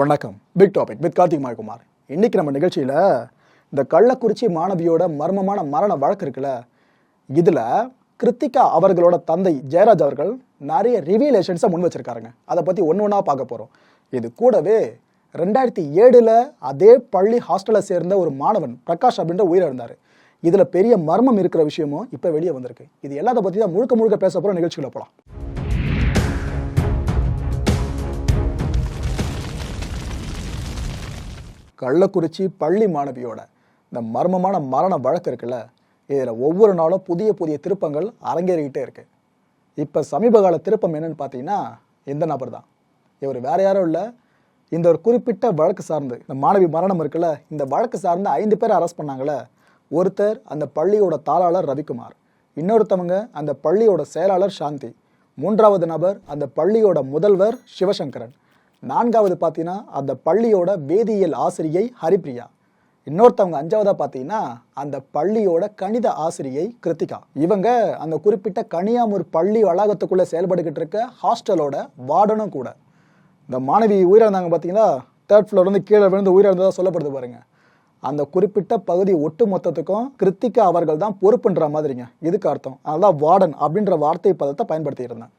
வணக்கம். Big topic with Karthik Mayakumar. இன்னைக்கு நம்ம நிகழ்ச்சியில் இந்த கள்ளக்குறிச்சி மாணவியோட மர்மமான மரண வழக்கு இருக்குல்ல இதில் கிருத்திகா அவர்களோட தந்தை ஜெயராஜ் அவர்கள் நிறைய ரிவீலேஷன்ஸை முன் வச்சிருக்காருங்க. அதை பற்றி ஒன்று ஒன்றா பார்க்க போகிறோம் இது கூடவே ரெண்டாயிரத்தி ஏழில் அதே பள்ளி ஹாஸ்டலில் சேர்ந்த ஒரு மாணவன் பிரகாஷ் அப்படின்ற உயிரிழந்தார். இதில் பெரிய மர்மம் இருக்கிற விஷயமும் இப்போ வெளியே வந்திருக்கு. இது எல்லாத்த பற்றி தான் முழுக்க முழுக்க பேச போகிற நிகழ்ச்சிகளை போகலாம் கள்ளக்குறிச்சி பள்ளி மாணவியோட இந்த மர்மமான மரண வழக்கு இருக்குல்ல இதில் ஒவ்வொரு நாளும் புதிய புதிய திருப்பங்கள் அரங்கேறிக்கிட்டே இருக்கு. இப்போ சமீப கால திருப்பம் என்னன்னு பார்த்தீங்கன்னா இந்த நபர் தான். இவர் வேற யாரும் இல்லை. இந்த ஒரு குறிப்பிட்ட வழக்கு சார்ந்து இந்த மாணவி மரணம் இருக்குல்ல இந்த வழக்கு சார்ந்து ஐந்து பேர் அரெஸ்ட் பண்ணாங்களே ஒருத்தர் அந்த பள்ளியோட தாளாளர் ரவிக்குமார் இன்னொருத்தவங்க அந்த பள்ளியோட செயலாளர் சாந்தி மூன்றாவது நபர் அந்த பள்ளியோட முதல்வர் சிவசங்கரன். நான்காவது பார்த்தீங்கன்னா அந்த பள்ளியோட வேதியியல் ஆசிரியை ஹரிப்ரியா. இன்னொருத்தவங்க அஞ்சாவதா பார்த்தீங்கன்னா அந்த பள்ளியோட கணித ஆசிரியை கிருத்திகா. இவங்க அந்த குறிப்பிட்ட கனியாமூர் பள்ளி வளாகத்துக்குள்ளே செயல்பட்டுக்கிட்டு இருக்க ஹாஸ்டலோட வார்டனும் கூட. இந்த மாணவி உயிரிழந்தாங்க பார்த்தீங்களா தேர்ட் ஃப்ளோர் வந்து கீழே விழுந்து உயிரிழந்ததாக சொல்லப்படுது பாருங்க. அந்த குறிப்பிட்ட பகுதி ஒட்டு மொத்தத்துக்கும் கிருத்திகா அவர்கள் தான் பொறுப்புன்ற மாதிரிங்க. இதுக்கு அர்த்தம். அதான் வார்டன் அப்படின்ற வார்த்தை பதத்தை பயன்படுத்தியிருந்தேன்.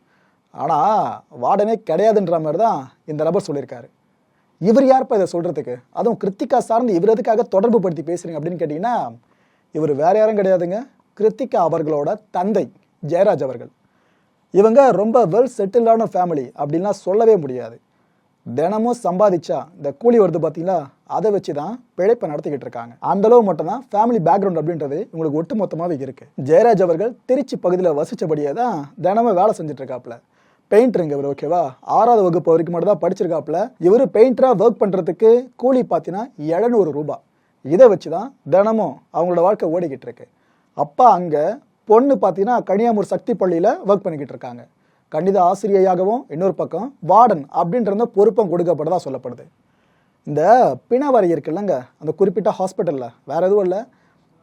ஆனால் வார்டனே கிடையாதுன்ற மாதிரி தான் இந்த நபர் சொல்லியிருக்காரு. இவர் யார்ப்பா இதை சொல்கிறதுக்கு அதுவும் கிருத்திகா சார்ந்து இவர் எதுக்காக தொடர்பு படுத்தி பேசுகிறீங்க அப்படின்னு கேட்டிங்கன்னா இவர் வேறு யாரும் கிடையாதுங்க. கிருத்திகா அவர்களோட தந்தை ஜெயராஜ் அவர்கள். இவங்க ரொம்ப வெல் செட்டில்டான ஃபேமிலி அப்படின்லாம் சொல்லவே முடியாது. தினமும் சம்பாதிச்சா இந்த கூலி வருது பார்த்தீங்களா அதை வச்சு தான் பிழைப்பை நடத்திக்கிட்டு இருக்காங்க. அந்த அளவு மட்டும் தான் ஃபேமிலி பேக்ரவுண்ட் அப்படின்றது உங்களுக்கு ஒட்டுமொத்தமாகவே இருக்குது ஜெயராஜ் அவர்கள் திருச்சி பகுதியில் வசித்தபடியே தான் தினமும் வேலை செஞ்சுட்டு இருக்காப்புல. பெயிண்டருங்க இவர் ஓகேவா ஆறாவது வகுப்பு வரைக்கும் மட்டும் தான் படிச்சிருக்காப்புல. இவர் பெயிண்டராக ஒர்க் பண்ணுறதுக்கு கூலி பார்த்தீங்கன்னா எழுநூறு ரூபாய் இதை வச்சு தான் தினமும் அவங்களோட வாழ்க்கை ஓடிக்கிட்டு இருக்கு. அப்பா அங்கே பொண்ணு பார்த்தீங்கன்னா கனியாமூர் சக்தி பள்ளியில் ஒர்க் பண்ணிக்கிட்டு இருக்காங்க. கணித ஆசிரியையாகவும் இன்னொரு பக்கம் வார்டன் அப்படின்ற பொறுப்பும் கொடுக்கப்பட்டதா சொல்லப்படுது. இந்த பிணவரை இருக்குல்லங்க அந்த குறிப்பிட்ட ஹாஸ்பிட்டலில் வேற எதுவும் இல்லை.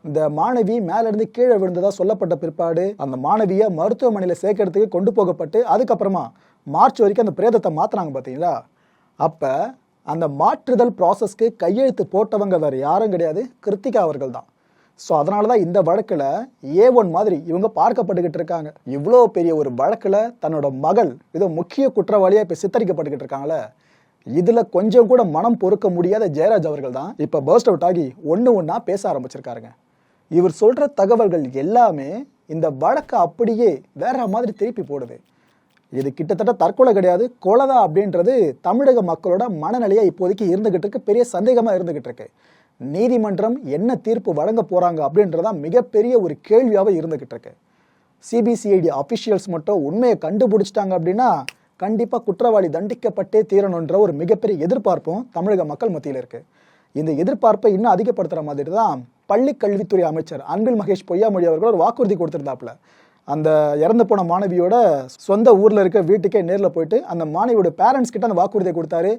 இந்த மாணவி மேலேருந்து கீழே விழுந்ததா சொல்லப்பட்ட பிற்பாடு அந்த மாணவியை மருத்துவமனையில் சேர்க்கறதுக்கு கொண்டு போகப்பட்டு அதுக்கப்புறமா மார்ச் வரைக்கும் அந்த பிரேதத்தை மாற்றினாங்க பார்த்தீங்களா அப்போ அந்த மாற்றுதல் ப்ராசஸ்க்கு கையெழுத்து போட்டவங்க வேறு யாரும் கிடையாது கிருத்திகா அவர்கள் தான். ஸோ அதனால தான் இந்த வழக்கில் ஏ ஒன் மாதிரி இவங்க பார்க்கப்பட்டுக்கிட்டு இருக்காங்க. இவ்வளோ பெரிய ஒரு வழக்கில் தன்னோட மகள் ஏதோ முக்கிய குற்றவாளியாக இப்போ சித்தரிக்கப்பட்டுக்கிட்டு இருக்காங்களே. இதில் கொஞ்சம் கூட மனம் பொறுக்க முடியாத ஜெயராஜ் அவர்கள் தான் இப்போ பர்ஸ்ட் அவுட் ஆகி ஒன்று ஒன்றா பேச ஆரம்பிச்சிருக்காருங்க. இவர் சொல்கிற தகவல்கள் எல்லாமே இந்த வழக்கை அப்படியே வேற மாதிரி திருப்பி போடுது. இது கிட்டத்தட்ட தற்கொலை கிடையாது. கொலைதான் அப்படின்றது தமிழக மக்களோட மனநிலையாக இப்போதைக்கு இருந்துகிட்டு இருக்கு பெரிய சந்தேகமாக இருந்துகிட்டு இருக்கு நீதிமன்றம் என்ன தீர்ப்பு வழங்க போகிறாங்க அப்படின்றதான் மிகப்பெரிய ஒரு கேள்வியாக இருந்துகிட்டு இருக்கு சிபிசிஐடி அஃபிஷியல்ஸ் மட்டும் உண்மையை கண்டுபிடிச்சிட்டாங்க அப்படின்னா கண்டிப்பாக குற்றவாளி தண்டிக்கப்பட்டே தீரணுன்ற ஒரு மிகப்பெரிய எதிர்பார்ப்பும் தமிழக மக்கள் மத்தியில் இருக்கு. இந்த எதிர்பார்ப்பை இன்னும் அதிகப்படுத்துகிற மாதிரி தான் பள்ளி கல்வித்துறை அமைச்சர் அன்பில் மகேஷ் பொய்யாமொழி அவர்கள் ஒரு வாக்குறுதி கொடுத்துருந்தாப்புல. அந்த இறந்து போன மாணவியோட சொந்த ஊரில் இருக்க வீட்டுக்கே நேரில் போயிட்டு அந்த மாணவியோட பேரண்ட்ஸ் கிட்ட அந்த வாக்குறுதியை கொடுத்தாரு.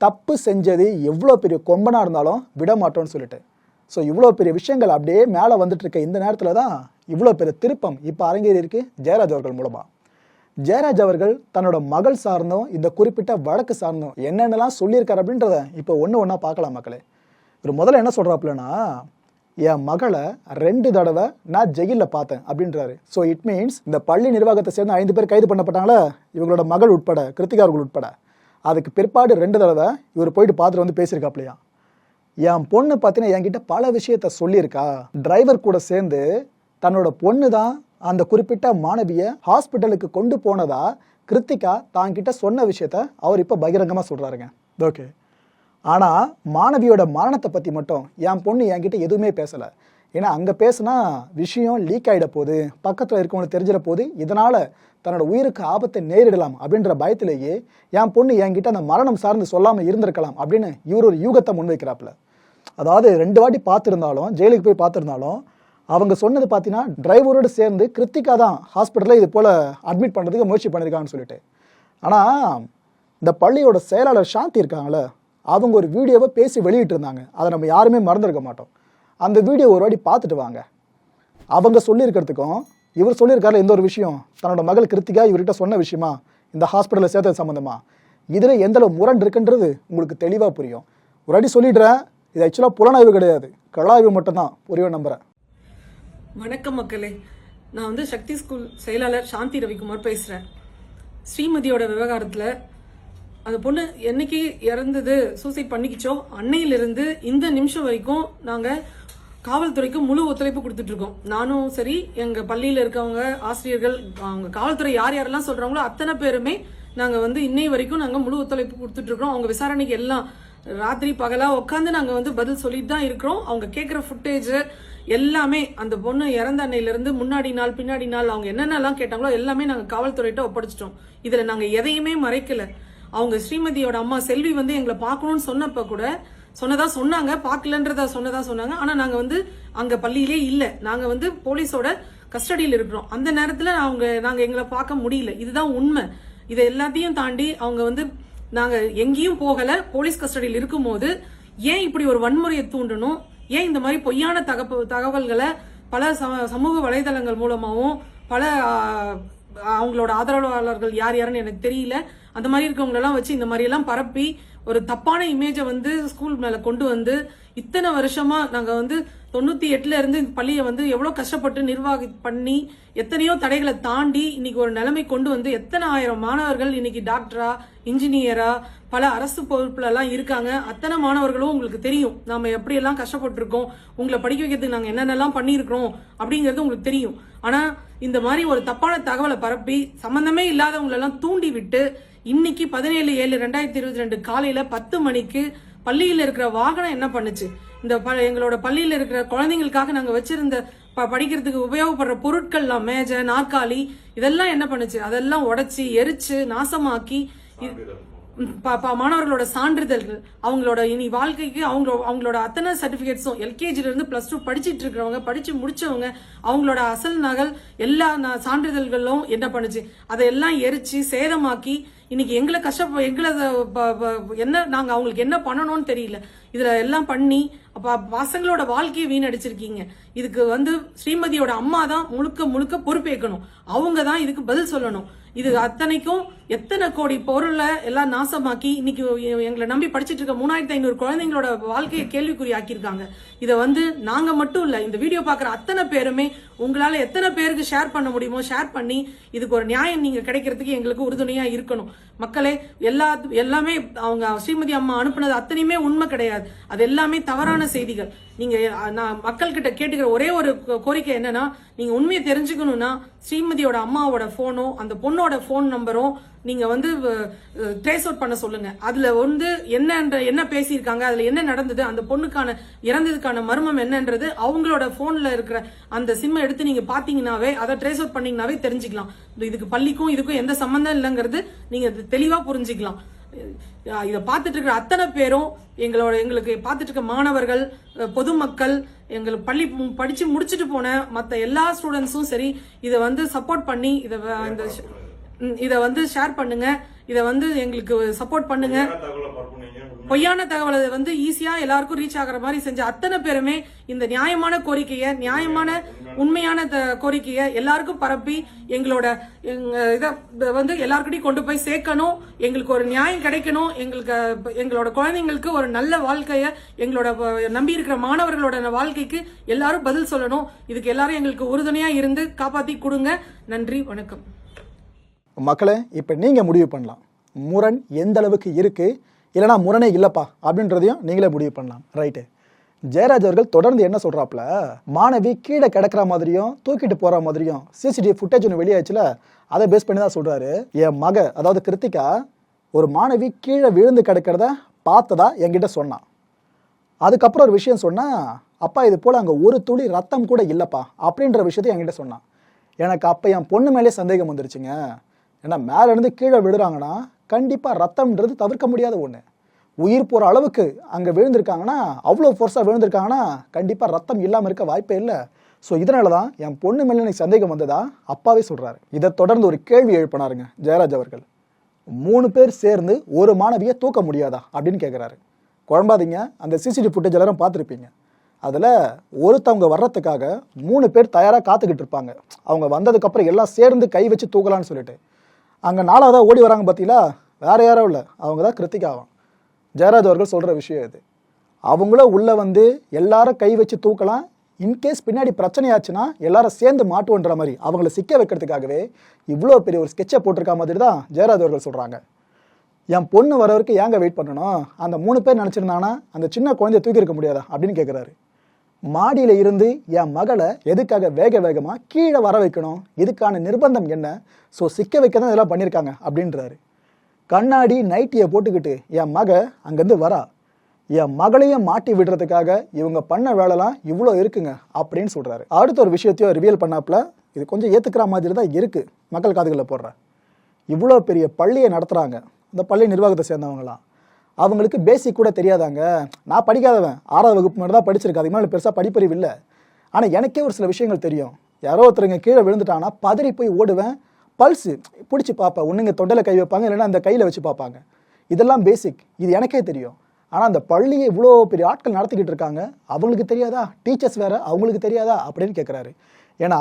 தப்பு செஞ்சது எவ்வளோ பெரிய கொம்பனாக இருந்தாலும் விட மாட்டோம்னு சொல்லிட்டு. ஸோ இவ்வளோ பெரிய விஷயங்கள் அப்படியே மேலே வந்துட்டு இருக்க இந்த நேரத்தில் தான் இவ்வளோ பெரிய திருப்பம் இப்போ அரங்கேறி இருக்கு ஜெயராஜ் அவர்கள் மூலமாக ஜெயராஜ் அவர்கள் தன்னோட மகள் சார்ந்தும் இந்த குறிப்பிட்ட வழக்கு சார்ந்தும் என்னென்னலாம் சொல்லியிருக்காரு அப்படின்றத இப்போ ஒன்று ஒன்றா பார்க்கலாம் மக்களே. இவர் முதல்ல என்ன சொல்கிறாப்புலன்னா என் மகளை ரெண்டு தடவை நான் ஜெயிலில் பார்த்தேன் அப்படின்றாரு. ஸோ இட் மீன்ஸ் இந்த பள்ளி நிர்வாகத்தை சேர்ந்து ஐந்து பேர் கைது பண்ணப்பட்டாங்களா? இவங்களோட மகள் உட்பட கிருத்திகா அவர்கள் உட்பட. அதுக்கு பிற்பாடு ரெண்டு தடவை இவர் போயிட்டு பார்த்துட்டு வந்து பேசியிருக்காப்லையா? என் பொண்ணு பார்த்தீங்கன்னா என்கிட்ட பல விஷயத்த சொல்லியிருக்கா. டிரைவர் கூட சேர்ந்து தன்னோட பொண்ணு தான் அந்த குறிப்பிட்ட மாணவியை ஹாஸ்பிட்டலுக்கு கொண்டு போனதா கிருத்திகா தான் கிட்ட சொன்ன விஷயத்த அவர் இப்போ பகிரங்கமாக சொல்கிறாருங்க ஓகே ஆனால் மாணவியோட மரணத்தை பற்றி மட்டும் என் பொண்ணு என்கிட்ட எதுவுமே பேசலை. ஏன்னா அங்கே பேசுனா விஷயம் லீக் ஆகிட போகுது பக்கத்தில் இருக்கவங்களுக்கு தெரிஞ்சிட போகுது இதனால் தன்னோட உயிருக்கு ஆபத்தை நேரிடலாம் அப்படின்ற பயத்திலேயே என் பொண்ணு என்கிட்ட அந்த மரணம் சார்ந்து சொல்லாமல் இருந்திருக்கலாம் அப்படின்னு இவர் ஒரு யூகத்தை முன்வைக்கிறாப்புல. அதாவது ரெண்டு வாட்டி பார்த்துருந்தாலும் ஜெயிலுக்கு போய் பார்த்துருந்தாலும் அவங்க சொன்னது பார்த்தீங்கன்னா டிரைவரோடு சேர்ந்து கிருத்திகா தான் ஹாஸ்பிட்டலில் இது போல் அட்மிட் பண்ணுறதுக்கு முயற்சி பண்ணியிருக்காங்கன்னு சொல்லிட்டு. ஆனால் இந்த பள்ளியோட செயலாளர் சாந்தி இருக்காங்களே அவங்க ஒரு வீடியோவை பேசி வெளியிட்டு இருந்தாங்க அதை நம்ம யாருமே மறந்துருக்க மாட்டோம். அந்த வீடியோ ஒரு வாட்டி பார்த்துட்டு வாங்க. அவங்க சொல்லியிருக்கிறதுக்கும் இவர் சொல்லியிருக்காரு எந்த ஒரு விஷயம் தன்னோட மகள் கிருத்திகா இவர்கிட்ட சொன்ன விஷயமா இந்த ஹாஸ்பிட்டலில் சேர்த்தது சம்மந்தமா இதில் எந்த அளவு முரண் இருக்குன்றது உங்களுக்கு தெளிவாக புரியும். ஒரு வாட்டி சொல்லிடுறேன். இது ஆக்சுவலாக புலனாய்வு கிடையாது. கலாய்வு மட்டும்தான். புரியும் நம்புறேன். வணக்கம் மக்களே. நான் வந்து சக்தி ஸ்கூல் செயலாளர் சாந்தி ரவிக்குமார் பேசுகிறேன் ஸ்ரீமதியோட விவகாரத்தில் அந்த பொண்ணு என்னைக்கு இறந்தது சூசைட் பண்ணிக்கிச்சோ அன்னையிலிருந்து இந்த நிமிஷம் வரைக்கும் நாங்கள் காவல்துறைக்கு முழு ஒத்துழைப்பு கொடுத்துட்டு இருக்கோம். நானும் சரி எங்க பள்ளியில இருக்கவங்க ஆசிரியர்கள் அவங்க காவல்துறை யார் யாரெல்லாம் சொல்றாங்களோ அத்தனை பேருமே நாங்க வந்து இன்னை வரைக்கும் நாங்க முழு ஒத்துழைப்பு கொடுத்துட்டு இருக்கோம். அவங்க விசாரணைக்கு எல்லாம் ராத்திரி பகலா உட்காந்து நாங்க வந்து பதில் சொல்லிட்டு தான் இருக்கிறோம். அவங்க கேட்குற ஃபுட்டேஜ் எல்லாமே அந்த பொண்ணு இறந்த அன்னையிலிருந்து முன்னாடி நாள் பின்னாடி நாள் அவங்க என்னென்னலாம் கேட்டாங்களோ எல்லாமே நாங்க காவல்துறையிட்ட ஒப்படைச்சிட்டோம். இதுல நாங்க எதையுமே மறைக்கல. அவங்க ஸ்ரீமதியோட அம்மா செல்வி வந்து எங்களை பார்க்கணும்னு சொன்னப்ப கூட சொன்னதா சொன்னாங்க. பார்க்கலன்றதா சொன்னதா சொன்னாங்க. ஆனா நாங்க வந்து அங்க பள்ளியிலே இல்ல. நாங்க வந்து போலீஸோட கஸ்டடியில் இருக்கிறோம். அந்த நேரத்துல அவங்க நாங்க எங்களை பார்க்க முடியல. இதுதான் உண்மை. இதை எல்லாத்தையும் தாண்டி அவங்க வந்து நாங்க எங்கேயும் போகல. போலீஸ் கஸ்டடியில் இருக்கும்போது ஏன் இப்படி ஒரு வன்முறையை தூண்டணும்? ஏன் இந்த மாதிரி பொய்யான தகப்பு தகவல்களை பல சமூக வலைதளங்கள் மூலமாகவும் பல அவங்களோட ஆதரவாளர்கள் யார் யாருன்னு எனக்கு தெரியல. அந்த மாதிரி இருக்கவங்களெல்லாம் வச்சு இந்த மாதிரி எல்லாம் பரப்பி ஒரு தப்பான இமேஜை வந்து ஸ்கூல் மேல கொண்டு வந்து இத்தனை வருஷமா நாங்க வந்து தொண்ணூத்தி எட்டுல இருந்து இந்த பள்ளியை வந்து எவ்வளவு கஷ்டப்பட்டு நிர்வாகி பண்ணி எத்தனையோ தடைகளை தாண்டி இன்னைக்கு ஒரு நிலைமை கொண்டு வந்து எத்தனை ஆயிரம் மாணவர்கள் இன்னைக்கு டாக்டரா இன்ஜினியரா பல அரசு பொறுப்புல எல்லாம் இருக்காங்க. அத்தனை மாணவர்களும் உங்களுக்கு தெரியும். நாம எப்படி எல்லாம் கஷ்டப்பட்டிருக்கோம் உங்களை படிக்க வைக்கிறதுக்கு நாங்க என்னென்னலாம் பண்ணியிருக்கிறோம் அப்படிங்கிறது உங்களுக்கு தெரியும். ஆனா இந்த மாதிரி ஒரு தப்பான தகவலை பரப்பி சம்பந்தமே இல்லாதவங்களெல்லாம் தூண்டி விட்டு இன்னைக்கு பதினேழு ஏழு ரெண்டாயிரத்தி இருபத்தி ரெண்டு காலையில பத்து மணிக்கு பள்ளியில் இருக்கிற வாகனம் என்ன பண்ணுச்சு? இந்த ப- எங்களோட பள்ளியில் இருக்கிற குழந்தைங்களுக்காக நாங்க வச்சிருந்த ப- படிக்கிறதுக்கு உபயோகப்படுற பொருட்கள்லாம் மேஜை நாற்காலி இதெல்லாம் என்ன பண்ணுச்சு? அதெல்லாம் உடைச்சி எரிச்சு நாசமாக்கி மாணவர்களோட சான்றிதழ்கள் அவங்களோட இனி வாழ்க்கைக்கு அவங்க அவங்களோட அத்தனை சர்டிபிகேட்ஸும் எல்கேஜில இருந்து பிளஸ் டூ படிச்சிட்டு இருக்கிறவங்க படிச்சு முடிச்சவங்க அவங்களோட அசல் நகல் எல்லா சான்றிதழ்களும் என்ன பண்ணுச்சு? அதையெல்லாம் எரிச்சு சேதமாக்கி இன்னைக்கு எங்களை கஷ்டப்ப எங்களை ப- ப- என்ன நாங்கள் அவங்களுக்கு என்ன பண்ணணும்னு தெரியல. இதில் எல்லாம் பண்ணி அப்ப பசங்களோட வாழ்க்கையை வீணடிச்சிருக்கீங்க. இதுக்கு வந்து ஸ்ரீமதியோட அம்மா தான் முழுக்க முழுக்க பொறுப்பேற்கணும். அவங்க தான் இதுக்கு பதில் சொல்லணும். இது அத்தனைக்கும் எத்தனை கோடி பொருளை எல்லாம் நாசமாக்கி இன்னைக்கு எங்களை நம்பி படிச்சிட்டு இருக்க மூணாயிரத்தி ஐநூறு குழந்தைங்களோட வாழ்க்கையை கேள்விக்குறி ஆக்கியிருக்காங்க இதை வந்து நாங்கள் மட்டும் இல்லை இந்த வீடியோ பார்க்குற அத்தனை பேருமே உங்களால எத்தனை பேருக்கு ஷேர் பண்ண முடியுமோ ஷேர் பண்ணி இதுக்கு ஒரு நியாயம் நீங்க கிடைக்கிறதுக்கு எங்களுக்கு உறுதுணையா இருக்கணும். மக்களே எல்லா எல்லாமே அவங்க ஸ்ரீமதி அம்மா அனுப்புனது அத்தனையுமே உண்மை கிடையாது. அது எல்லாமே தவறான செய்திகள். நீங்க நான் மக்கள்கிட்ட கேட்டுக்கிற ஒரே ஒரு கோ- கோரிக்கை என்னன்னா நீங்க உண்மையை தெரிஞ்சுக்கணும்னா ஸ்ரீமதியோட அம்மாவோட போனோ அந்த பொண்ணோட ஃபோன் நம்பரும் நீங்க வந்து ட்ரேஸ் அவுட் பண்ண சொல்லுங்க. அதுல வந்து என்னன்ற என்ன பேசியிருக்காங்க அதுல என்ன நடந்தது அந்த பொண்ணுக்கான இறந்ததுக்கான மர்மம் என்னன்றது அவங்களோட போன்ல இருக்கிற அந்த சிம்மை எடுத்து நீங்க பாத்தீங்கன்னாவே அதை ட்ரேஸ் அவுட் பண்ணீங்கன்னாவே தெரிஞ்சுக்கலாம். இதுக்கு பள்ளிக்கும் இதுக்கும் எந்த சம்பந்தம் இல்லைங்கிறது நீங்க இது தெளிவா புரிஞ்சுக்கலாம். இதை பார்த்துட்டு இருக்கிற அத்தனை பேரும் எங்களோட எங்களுக்கு பார்த்துட்டு இருக்க மாணவர்கள் பொதுமக்கள் எங்களுக்கு பள்ளி படிச்சு முடிச்சுட்டு போன மற்ற எல்லா ஸ்டூடெண்ட்ஸும் சரி இதை வந்து சப்போர்ட் பண்ணி இதை இந்த இதை வந்து ஷேர் பண்ணுங்க. இதை வந்து எங்களுக்கு சப்போர்ட் பண்ணுங்க. பொய்யான தகவலை வந்து ஈஸியா எல்லாருக்கும் ரீச் ஆகுற மாதிரி செஞ்ச அத்தனை பேருமே இந்த நியாயமான கோரிக்கையை நியாயமான உண்மையான த- கோரிக்கையை எல்லாருக்கும் பரப்பி எங்களோட இதை வந்து எல்லாருக்கிட்டையும் கொண்டு போய் சேர்க்கணும். எங்களுக்கு ஒரு நியாயம் கிடைக்கணும். எங்களுக்கு எங்களோட குழந்தைங்களுக்கு ஒரு நல்ல வாழ்க்கையை எங்களோட நம்பி இருக்கிற மாணவர்களோட வாழ்க்கைக்கு எல்லாரும் பதில் சொல்லணும். இதுக்கு எல்லாரும் எங்களுக்கு உறுதுணையா இருந்து காப்பாத்தி கொடுங்க. நன்றி வணக்கம். மக்களே இப்போ நீங்கள் முடிவு பண்ணலாம். முரண் எந்த அளவுக்கு இருக்குது இல்லைனா முரணே இல்லைப்பா அப்படின்றதையும் நீங்களே முடிவு பண்ணலாம். ரைட்டு ஜெயராஜ் அவர்கள் தொடர்ந்து என்ன சொல்கிறாப்புல மாணவி கீழே கிடக்கிற மாதிரியும் தூக்கிட்டு போகிற மாதிரியும் சிசிடிவி ஃபுட்டேஜ் ஒன்று வெளியாச்சுல அதை பேஸ் பண்ணி தான் சொல்கிறாரு என் மக அதாவது கிருத்திகா ஒரு மாணவி கீழே விழுந்து கிடக்கிறத பார்த்ததா என்கிட்ட சொன்னான் அதுக்கப்புறம் ஒரு விஷயம் சொன்னால் அப்பா இது போல் அங்கே ஒரு துளி ரத்தம் கூட இல்லைப்பா அப்படின்ற விஷயத்தையும் என்கிட்ட சொன்னான் எனக்கு அப்போ என் பொண்ணு மேலே சந்தேகம் வந்துருச்சுங்க. ஏன்னா மேலேருந்து கீழே விழுறாங்கன்னா கண்டிப்பாக ரத்தம்ன்றது தவிர்க்க முடியாத ஒன்று உயிர் போகிற அளவுக்கு அங்கே விழுந்திருக்காங்கன்னா அவ்வளோ ஃபோர்ஸாக விழுந்திருக்காங்கன்னா கண்டிப்பாக ரத்தம் இல்லாமல் இருக்க வாய்ப்பே இல்லை. ஸோ இதனால தான் என் பொண்ணு மேலே எனக்கு சந்தேகம் வந்ததா? அப்பாவே சொல்கிறாரு இதை தொடர்ந்து ஒரு கேள்வி எழுப்பினாருங்க ஜெயராஜ் அவர்கள். மூணு பேர் சேர்ந்து ஒரு மாணவியை தூக்க முடியாதா? அப்படின்னு கேட்குறாரு குழம்பாதீங்க அந்த சிசிடிவி ஃபுட்டேஜ் எல்லாரும் பார்த்துருப்பீங்க. அதில் ஒருத்தவங்க வர்றதுக்காக மூணு பேர் தயாராக காத்துக்கிட்டு இருப்பாங்க. அவங்க வந்ததுக்கப்புறம் எல்லாம் சேர்ந்து கை வச்சு தூக்கலான்னு சொல்லிட்டு. அங்கே நாலாவதாக ஓடி வராங்க பார்த்தீங்களா வேற யாரும் இல்லை. அவங்க தான் கிருத்திகாவான் ஜெயராஜ் அவர்கள் சொல்கிற விஷயம் இது. அவங்கள உள்ளே வந்து எல்லாரும் கை வச்சு தூக்கலாம். இன்கேஸ் பின்னாடி பிரச்சனையாச்சுன்னா எல்லாரும் சேர்ந்து மாட்டுவோன்ற மாதிரி அவங்கள சிக்க வைக்கிறதுக்காகவே இவ்வளோ பெரிய ஒரு ஸ்கெட்சை போட்டிருக்க மாதிரி தான் ஜெயராஜ் அவர்கள் சொல்கிறாங்க என் பொண்ணு வர வரைக்கும் ஏங்க வெயிட் பண்ணணும்? அந்த மூணு பேர் நினச்சிருந்தானா அந்த சின்ன குழந்தைய தூக்கியிருக்க முடியாதா? அப்படின்னு கேட்குறாரு மாடியில் இருந்து என் மகளை எதுக்காக வேக வேகமாக கீழே வர வைக்கணும்? இதுக்கான நிர்பந்தம் என்ன? ஸோ சிக்க வைக்க தான் இதெல்லாம் பண்ணியிருக்காங்க அப்படின்றாரு. கண்ணாடி நைட்டியை போட்டுக்கிட்டு என் மக அங்கேருந்து வரா. என் மகளையும் மாட்டி விடுறதுக்காக இவங்க பண்ண வேலைலாம் இவ்வளோ இருக்குங்க அப்படின்னு சொல்கிறாரு அடுத்த ஒரு விஷயத்தையும் ரிவியல் பண்ணாப்புல இது கொஞ்சம் ஏற்றுக்கிற மாதிரி தான் இருக்குது மக்கள் காதுகளில் போடுற. இவ்வளோ பெரிய பள்ளியை நடத்துகிறாங்க இந்த பள்ளி நிர்வாகத்தை சேர்ந்தவங்களாம். அவங்களுக்கு பேசிக் கூட தெரியாதாங்க. நான் படிக்காதவன். ஆறாவது வகுப்பு மட்டும் தான் படிச்சிருக்கேன். அதுக்கு மேலே பெருசாக படிப்பறிவு இல்லை. ஆனால் எனக்கே ஒரு சில விஷயங்கள் தெரியும். யாரோ ஒருத்தருங்க கீழே விழுந்துட்டாங்கன்னா பதறி போய் ஓடுவேன். பல்ஸு பிடிச்சி பார்ப்பேன். ஒன்றுங்க தொண்டையில் கை வைப்பாங்க இல்லைன்னா அந்த கையில் வச்சு பார்ப்பாங்க. இதெல்லாம் பேசிக் இது எனக்கே தெரியும். ஆனால் அந்த பள்ளியை இவ்வளோ பெரிய ஆட்கள் நடத்திக்கிட்டு இருக்காங்க. அவங்களுக்கு தெரியாதா? டீச்சர்ஸ் வேறு அவங்களுக்கு தெரியாதா? அப்படின்னு கேட்குறாரு ஏன்னா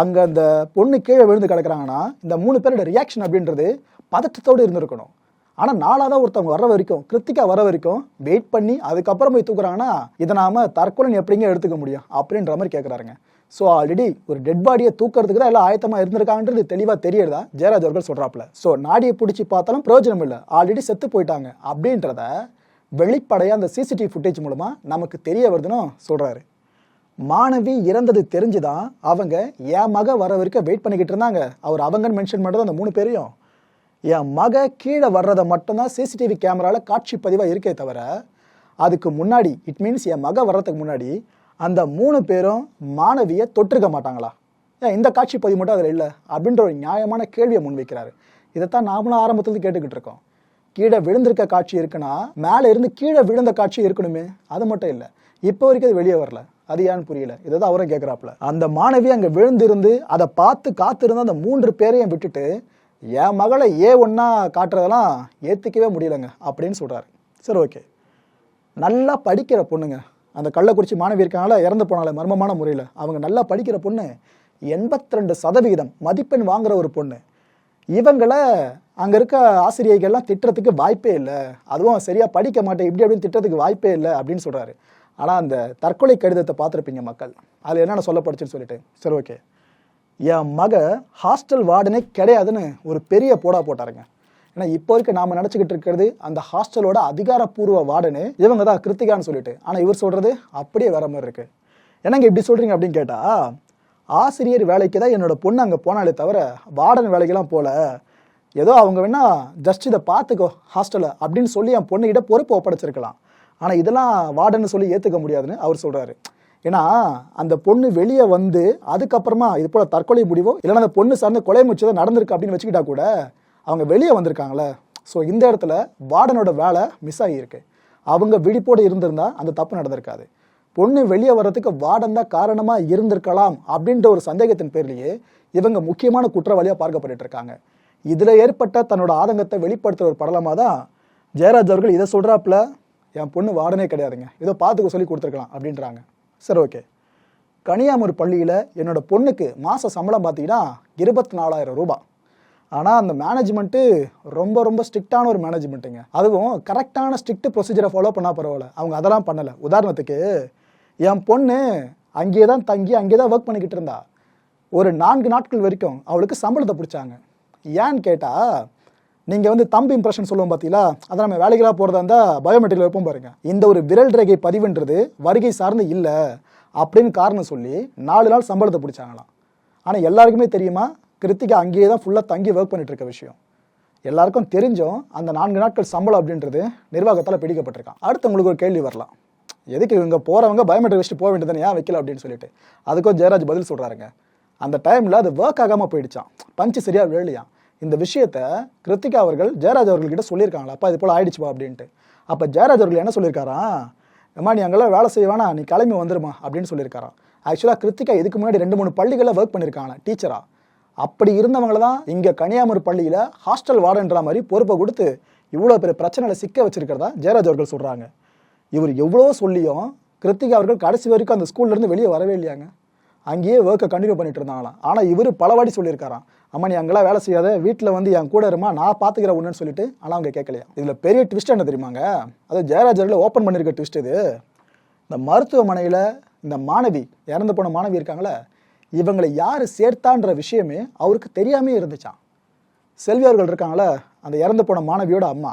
அங்கே அந்த பொண்ணு கீழே விழுந்து கிடக்குறாங்கன்னா இந்த மூணு பேரோட ரியாக்ஷன் அப்படின்றது பதட்டத்தோடு இருந்திருக்கணும். ஆனால் நாலாவது ஒருத்தவங்க வர வரைக்கும் கிருத்திகா வர வரைக்கும் வெயிட் பண்ணி அதுக்கப்புறம் போய் தூக்குறாங்கன்னா இதை நாம தற்கொலை எப்படிங்க எடுத்துக்க முடியும்? அப்படின்ற மாதிரி கேட்குறாருங்க ஸோ ஆல்ரெடி ஒரு டெட் பாடியை தூக்கிறதுக்கு தான் எல்லாம் ஆயத்தமாக இருந்திருக்காங்கன்றது தெளிவாக தெரியறதா ஜெயராஜ் அவர்கள் சொல்கிறாப்புல ஸோ நாடியை பிடிச்சி பார்த்தாலும் பிரயோஜனம் இல்லை. ஆல்ரெடி செத்து போயிட்டாங்க. அப்படின்றத வெளிப்படையாக அந்த சிசிடிவி ஃபுட்டேஜ் மூலமாக நமக்கு தெரிய வருதுன்னு சொல்கிறாரு மாணவி இறந்தது தெரிஞ்சுதான் அவங்க என் மக வர வரைக்கும் வெயிட் பண்ணிக்கிட்டு இருந்தாங்க. அவர் அவங்கன்னு மென்ஷன் பண்ணுறது அந்த மூணு பேரையும். என் மக கீழே வர்றதை மட்டும்தான் சிசிடிவி கேமராவில் காட்சி பதிவாக இருக்கே தவிர அதுக்கு முன்னாடி இட் மீன்ஸ் என் மக வர்றதுக்கு முன்னாடி அந்த மூணு பேரும் மாணவியை தொட்டிருக்க மாட்டாங்களா? ஏன் இந்த காட்சி பதிவு மட்டும் அதில் இல்லை? அப்படின்ற ஒரு நியாயமான கேள்வியை முன்வைக்கிறாரு. இதைத்தான் நாமளும் ஆரம்பத்துலேருந்து கேட்டுக்கிட்டு இருக்கோம். கீழே விழுந்திருக்க காட்சி இருக்குன்னா மேலே இருந்து கீழே விழுந்த காட்சி இருக்கணுமே? அது மட்டும் இல்லை. இப்போ வரைக்கும் அது வெளியே வரல. அது ஏன்னு புரியல. இதை தான் அவரும் கேட்குறாப்புல அந்த மாணவி அங்கே விழுந்திருந்து அதை பார்த்து காத்திருந்த அந்த மூன்று பேரையும் விட்டுட்டு என் மகளை ஏ ஒன்றா காட்டுறதெல்லாம் ஏற்றுக்கவே முடியலங்க அப்படின்னு சொல்கிறாரு சரி ஓகே. நல்லா படிக்கிற பொண்ணுங்க. அந்த கள்ளக்குறிச்சி மாணவி இருக்காங்களா இறந்து போனால மர்மமான முறையில். அவங்க நல்லா படிக்கிற பொண்ணு எண்பத்தி ரெண்டு சதவிகிதம் மதிப்பெண் வாங்குற ஒரு பொண்ணு. இவங்கள அங்கே இருக்க ஆசிரியர்கள்லாம் திட்டுறதுக்கு வாய்ப்பே இல்லை. அதுவும் சரியாக படிக்க மாட்டேன் இப்படி அப்படின்னு திட்டுறதுக்கு வாய்ப்பே இல்லை அப்படின்னு சொல்கிறாரு ஆனால் அந்த தற்கொலை கடிதத்தை பார்த்துருப்பீங்க மக்கள். அதில் என்னென்ன சொல்லப்படுச்சுன்னு சொல்லிட்டு. சரி ஓகே. என் மக ஹாஸ்டல் வார்டனே கிடையாதுன்னு ஒரு பெரிய போடா போட்டாருங்க. ஏன்னா இப்போ இருக்க நாம நினச்சிக்கிட்டு இருக்கிறது அந்த ஹாஸ்டலோட அதிகாரப்பூர்வ வார்டனு இவங்க தான் கிருத்திகான்னு சொல்லிட்டு. ஆனால் இவர் சொல்கிறது அப்படியே வேற மாதிரி இருக்கு. என்னங்க இப்படி சொல்கிறீங்க அப்படின்னு கேட்டால் ஆசிரியர் வேலைக்கு தான் என்னோட பொண்ணு அங்கே போனாலே தவிர வார்டன் வேலைக்கெல்லாம் போல. ஏதோ அவங்க வேணா ஜஸ்ட் இதை பார்த்துக்கோ ஹாஸ்டலை அப்படின்னு சொல்லி என் பொண்ணுகிட்ட பொறுப்பு ஒப்படைச்சிருக்கலாம். ஆனால் இதெல்லாம் வார்டன் சொல்லி ஏற்றுக்க முடியாதுன்னு அவர் சொல்கிறாரு ஏன்னா அந்த பொண்ணு வெளியே வந்து அதுக்கப்புறமா இது போல தற்கொலை முடிவோ இல்லைன்னா அந்த பொண்ணு சார்ந்த கொலை முச்சதோ நடந்திருக்கு அப்படின்னு வச்சுக்கிட்டா கூட அவங்க வெளியே வந்திருக்காங்களே ஸோ இந்த இடத்துல வார்டனோட வேலை மிஸ் ஆகியிருக்கு. அவங்க விழிப்போடு இருந்திருந்தா அந்த தப்பு நடந்திருக்காது. பொண்ணு வெளியே வர்றதுக்கு வார்டன் தான் காரணமாக இருந்திருக்கலாம் அப்படின்ற ஒரு சந்தேகத்தின் பேர்லேயே இவங்க முக்கியமான குற்றவாளியாக பார்க்கப்பட்டு இருக்காங்க இதில் ஏற்பட்ட தன்னோட ஆதங்கத்தை வெளிப்படுத்துகிற ஒரு படலமாக தான் ஜெயராஜ் அவர்கள் இதை சொல்கிறாப்புல என் பொண்ணு வார்டனே கிடையாதுங்க. ஏதோ பார்த்துக்க சொல்லி கொடுத்துருக்கலாம் அப்படின்றாங்க. சரி ஓகே கனியாமூர் பள்ளியில் என்னோட பொண்ணுக்கு மாத சம்பளம் பார்த்தீங்கன்னா இருபத்தி நாலாயிரம் ரூபாய் ஆனால் அந்த மேனேஜ்மெண்ட்டு ரொம்ப ரொம்ப ஸ்ட்ரிக்டான ஒரு மேனேஜ்மெண்ட்டுங்க அதுவும் கரெக்டான ஸ்ட்ரிக்ட் ப்ரொசீஜரை ஃபாலோ பண்ணால் பரவாயில்ல. அவங்க அதெல்லாம் பண்ணலை. உதாரணத்துக்கு என் பொண்ணு அங்கேயே தான் தங்கி அங்கேயே தான் ஒர்க் பண்ணிக்கிட்டு இருந்தா. ஒரு நான்கு நாட்கள் வரைக்கும் அவளுக்கு சம்பளத்தை பிடிச்சாங்க. ஏன்னு கேட்டால் நீங்கள் வந்து தம்பு இம்ப்ரெஷன் சொல்லுவோம் பார்த்தீங்களா அதை நம்ம வேலைகளாக போகிறதா இருந்தால் பயோமெட்ரிக்கில் வைப்போம் பாருங்கள் இந்த ஒரு விரல் ரேகை பதிவுன்றது வருகை சார்ந்து இல்லை அப்படின்னு காரணம் சொல்லி நாலு நாள் சம்பளத்தை பிடிச்சாங்களாம். ஆனால் எல்லாருக்குமே தெரியுமா? கிருத்திகா அங்கேயே தான் ஃபுல்லாக தங்கி ஒர்க் பண்ணிட்டு இருக்க விஷயம். எல்லாருக்கும் தெரிஞ்சும் அந்த நான்கு நாட்கள் சம்பளம் அப்படின்றது நிர்வாகத்தால் பிடிக்கப்பட்டிருக்கான். அடுத்து உங்களுக்கு ஒரு கேள்வி வரலாம். எதுக்கு இவங்க போகிறவங்க பயோமெட்ரிக் வச்சுட்டு போக வேண்டியது ஏன் வைக்கல அப்படின்னு சொல்லிட்டு. அதுக்கும் ஜெயராஜ் பதில் சொல்கிறாருங்க அந்த டைமில் அது ஒர்க் ஆகாமல் போயிடுச்சான் பஞ்சு சரியாக விழலையாம். இந்த விஷயத்த கிருத்திகா அவர்கள் ஜெயராஜ் அவர்கள்கிட்ட சொல்லியிருக்காங்களா? அப்பா இது போல் ஆயிடுச்சுப்பா அப்படின்ட்டு. அப்போ ஜெயராஜ் அவர்கள் என்ன சொல்லியிருக்காராம் அம்மா நீ அங்கெல்லாம் வேலை செய்வானா? நீ கிளம்பி வந்துருமா? அப்படின்னு சொல்லியிருக்காராம். ஆக்சுவலாக கிருத்திகா இதுக்கு முன்னாடி ரெண்டு மூணு பள்ளிகளில் ஒர்க் பண்ணியிருக்காங்க டீச்சராக அப்படி இருந்தவங்கள தான் இங்கே கன்னியாகுமரி பள்ளியில் ஹாஸ்டல் வார்டன்ற மாதிரி பொறுப்பை கொடுத்து இவ்வளோ பெரிய பிரச்சனையில் சிக்க வச்சிருக்கிறதா ஜெயராஜ் அவர்கள் சொல்கிறாங்க இவர் எவ்வளோ சொல்லியும் கிருத்திகா அவர்கள் கடைசி வரைக்கும் அந்த ஸ்கூல்லேருந்து வெளியே வரவே இல்லையாங்க. அங்கேயே ஒர்க்கை கண்டினியூ பண்ணிட்டு இருந்தாங்களாம் ஆனால் இவர் பல வாட்டி சொல்லியிருக்காராம். அம்மா நீ அங்கெல்லாம் வேலை செய்யாத. வீட்டில் வந்து என் கூட இருமா நான் பார்த்துக்கிறேன் ஒன்றுன்னு சொல்லிட்டு. ஆனால் அவங்க கேட்கலையா. இதில் பெரிய ட்விஸ்ட் என்ன தெரியுமாங்க? அது ஜெயராஜரில் ஓப்பன் பண்ணியிருக்க ட்விஸ்ட் இது. இந்த மருத்துவமனையில் இந்த மாணவி இறந்து போன மாணவி இருக்காங்களே இவங்களை யார் சேர்த்தான்ற விஷயமே அவருக்கு தெரியாமே இருந்துச்சாம். செல்வி அவர்கள் இருக்காங்களே அந்த இறந்து போன மாணவியோட அம்மா.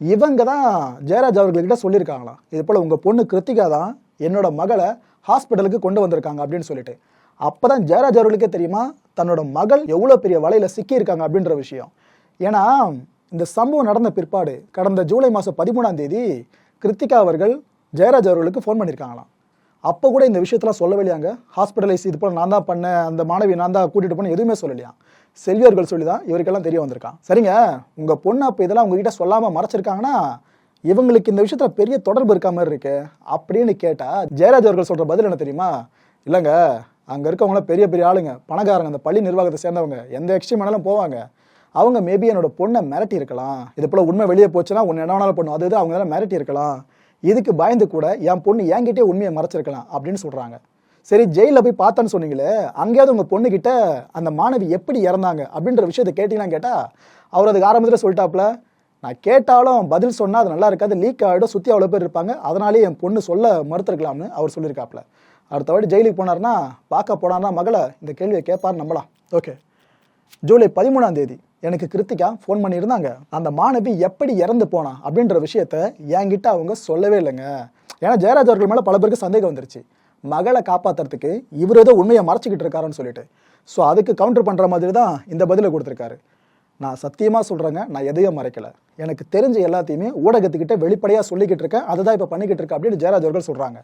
இவங்க தான் ஜெயராஜ் அவர்கள்கிட்ட சொல்லியிருக்காங்களாம். இது போல் உங்கள் பொண்ணு கிருத்திகா தான் என்னோட மகளை ஹாஸ்பிட்டலுக்கு கொண்டு வந்திருக்காங்க அப்படின்னு சொல்லிட்டு. அப்போ தான் ஜெயராஜ் அவர்களுக்கே தெரியுமா? தன்னோட மகள் எவ்வளோ பெரிய வலையில் சிக்கியிருக்காங்க அப்படின்ற விஷயம். ஏன்னா இந்த சம்பவம் நடந்த பிற்பாடு கடந்த ஜூலை மாதம் பதிமூணாம் தேதி கிருத்திகா அவர்கள் ஜெயராஜ் அவர்களுக்கு ஃபோன் பண்ணியிருக்காங்களாம். அப்போ கூட இந்த விஷயத்தெலாம் சொல்லவே இல்லையாங்க? ஹாஸ்பிட்டலைஸ் இது போல் நான் தான் பண்ணேன் அந்த மாணவி நான் தான் கூட்டிகிட்டு போனேன் எதுவுமே சொல்லலையா செல்வியர்கள் சொல்லி தான் இவருக்கெல்லாம் தெரிய வந்திருக்கான். சரிங்க உங்கள் பொண்ணு அப்போ இதெல்லாம் உங்ககிட்ட சொல்லாமல் மறைச்சிருக்காங்கன்னா இவங்களுக்கு இந்த விஷயத்தில் பெரிய தொடர்பு இருக்க மாதிரி இருக்கு அப்படின்னு கேட்டால் ஜெயராஜ் அவர்கள் சொல்கிற பதில் என்ன தெரியுமா? இல்லைங்க அங்கே இருக்கவங்களாம் பெரிய பெரிய ஆளுங்க. பணக்காரங்க அந்த பள்ளி நிர்வாகத்தை சேர்ந்தவங்க. எந்த எக்ஸ்ட்ரீம் வேணாலும் போவாங்க. அவங்க மேபி என்னோட பொண்ணை மிரட்டி இருக்கலாம். இது போல் உண்மை வெளியே போச்சுன்னா உன்னை என்ன வேணாலும் பண்ணும். அது இது அவங்க எல்லாம் மிரட்டி இருக்கலாம். இதுக்கு பயந்து கூட என் பொண்ணு என்கிட்டே உண்மையை மறைச்சிருக்கலாம் அப்படின்னு சொல்கிறாங்க சரி ஜெயிலில் போய் பார்த்தேன்னு சொன்னீங்களே அங்கேயாவது உங்கள் பொண்ணுக்கிட்ட அந்த மாணவி எப்படி இறந்தாங்க அப்படின்ற விஷயத்தை கேட்டீங்களான்னு கேட்டால் அவர் அதுக்கு ஆரம்பத்தில் சொல்லிட்டாப்புல நான் கேட்டாலும் பதில் சொன்னால் அது நல்லா இருக்காது. லீக் ஆகிடும் சுற்றி அவ்வளோ பேர் இருப்பாங்க. அதனாலேயே என் பொண்ணு சொல்ல மறுத்திருக்கலாம்னு அவர் சொல்லியிருக்காப்புல. அடுத்த வாட்டி ஜெயிலுக்கு போனார்னா பார்க்க போனார்னா மகளை இந்த கேள்வியை கேட்பார் நம்பலாம். ஓகே ஜூலை பதிமூணாம் தேதி எனக்கு கிருத்திகா ஃபோன் பண்ணியிருந்தாங்க. அந்த மாணவி எப்படி இறந்து போனா அப்படின்ற விஷயத்த என்கிட்ட அவங்க சொல்லவே இல்லைங்க. ஏன்னா ஜெயராஜ் அவர்கள் மேலே பல பேருக்கு சந்தேகம் வந்துருச்சு. மகளை காப்பாத்துறதுக்கு இவர் ஏதோ உண்மையை மறைச்சிக்கிட்டு இருக்காருன்னு சொல்லிட்டு. ஸோ அதுக்கு கவுண்டர் பண்ணுற மாதிரி தான் இந்த பதிலை கொடுத்துருக்காரு. நான் சத்தியமாக சொல்கிறேங்க நான் எதையும் மறைக்கல. எனக்கு தெரிஞ்ச எல்லாத்தையுமே ஊடகத்துக்கிட்ட வெளிப்படையாக சொல்லிக்கிட்டு இருக்கேன். அதை தான் இப்போ பண்ணிக்கிட்டு இருக்கேன் அப்படின்னு ஜெயராஜ் அவர்கள் சொல்கிறாங்க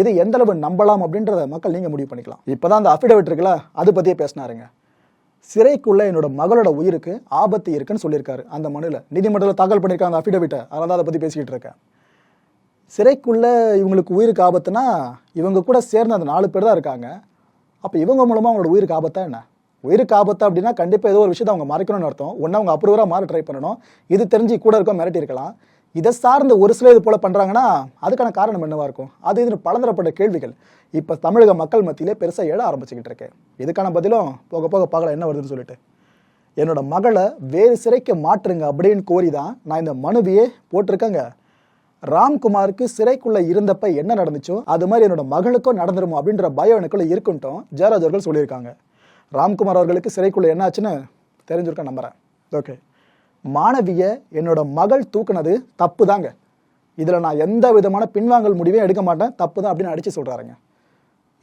இது எந்த அளவு நம்பலாம் அப்படின்றத மக்கள் நீங்கள் முடிவு பண்ணிக்கலாம். இப்போ தான் அந்த அஃபிடவிட் இருக்குல்ல அது பற்றியே பேசினாருங்க. சிறைக்குள்ளே என்னோட மகளோட உயிருக்கு ஆபத்து இருக்குன்னு சொல்லியிருக்காரு. அந்த மனுவில் நீதிமன்றத்தில் தாக்கல் பண்ணியிருக்காங்க அஃபிடவிட்டை அதனால் தான் அதை பற்றி பேசிக்கிட்டு இருக்கேன். சிறைக்குள்ளே இவங்களுக்கு உயிருக்கு ஆபத்துனா இவங்க கூட சேர்ந்த அந்த நாலு பேர் தான் இருக்காங்க. அப்போ இவங்க மூலமாக அவங்களோட உயிருக்கு ஆபத்தா என்ன? உயிருக்கு ஆபத்தா அப்படின்னா கண்டிப்பாக ஏதோ ஒரு விஷயத்தை அவங்க மறைக்கணும்னு அர்த்தம். ஒன்று அவங்க அப்ரூவராக மாற ட்ரை பண்ணணும். இது தெரிஞ்சு கூட இருக்க மிரட்டி இருக்கலாம். இதை சார்ந்த ஒரு சில இது போல பண்ணுறாங்கன்னா அதுக்கான காரணம் என்னவா இருக்கும்? அது இதுன்னு பலதரப்பட்ட கேள்விகள் இப்போ தமிழக மக்கள் மத்தியிலே பெருசாக எழ ஆரம்பிச்சுக்கிட்டு இருக்கு. இதுக்கான பதிலும் போக போக பார்க்கலாம் என்ன வருதுன்னு சொல்லிட்டு. என்னோட மகளை வேறு சிறைக்கு மாற்றுங்க அப்படின்னு கோரி தான் நான் இந்த மனுவையே போட்டிருக்கேங்க. ராம்குமாருக்கு சிறைக்குள்ள இருந்தப்ப என்ன நடந்துச்சோ அது மாதிரி என்னோட மகளுக்கும் நடந்துருமோ அப்படின்ற பயம் எனக்குள்ள இருக்குன்ட்டும் ஜெயராஜ் அவர்கள் சொல்லியிருக்காங்க. ராம்குமார் அவர்களுக்கு சிறைக்குள்ளே என்ன ஆச்சுன்னு தெரிஞ்சிருக்க நம்புறேன். ஓகே மாணவியை என்னோட மகள் தூக்குனது தப்பு தாங்க இதில் நான் எந்த விதமான பின்வாங்கல் முடிவே எடுக்க மாட்டேன். தப்பு தான் அப்படின்னு அடித்து சொல்கிறாருங்க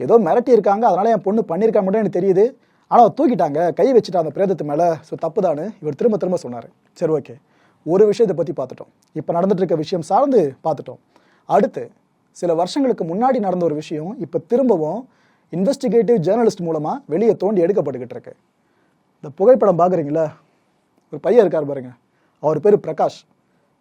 ஏதோ மிரட்டி இருக்காங்க. அதனால் என் பொண்ணு பண்ணியிருக்க மட்டும் எனக்கு தெரியுது. ஆனால் தூக்கிட்டாங்க. கை வச்சுட்டா அந்த பிரேதத்து மேலே. ஸோ தப்பு தானு இவர் திரும்ப திரும்ப சொன்னார். சரி ஓகே ஒரு விஷயத்தை பற்றி பார்த்துட்டோம். இப்போ நடந்துட்டு இருக்க விஷயம் சார்ந்து பார்த்துட்டோம். அடுத்து சில வருஷங்களுக்கு முன்னாடி நடந்த ஒரு விஷயம். இப்போ திரும்பவும் இன்வெஸ்டிகேட்டிவ் ஜேர்னலிஸ்ட் மூலமாக வெளியே தோண்டி எடுக்கப்பட்டுக்கிட்டு இருக்கு. இந்த புகைப்படம் பார்க்குறீங்களா? ஒரு பையன் இருக்கார் பாருங்க. அவர் பேர் பிரகாஷ்.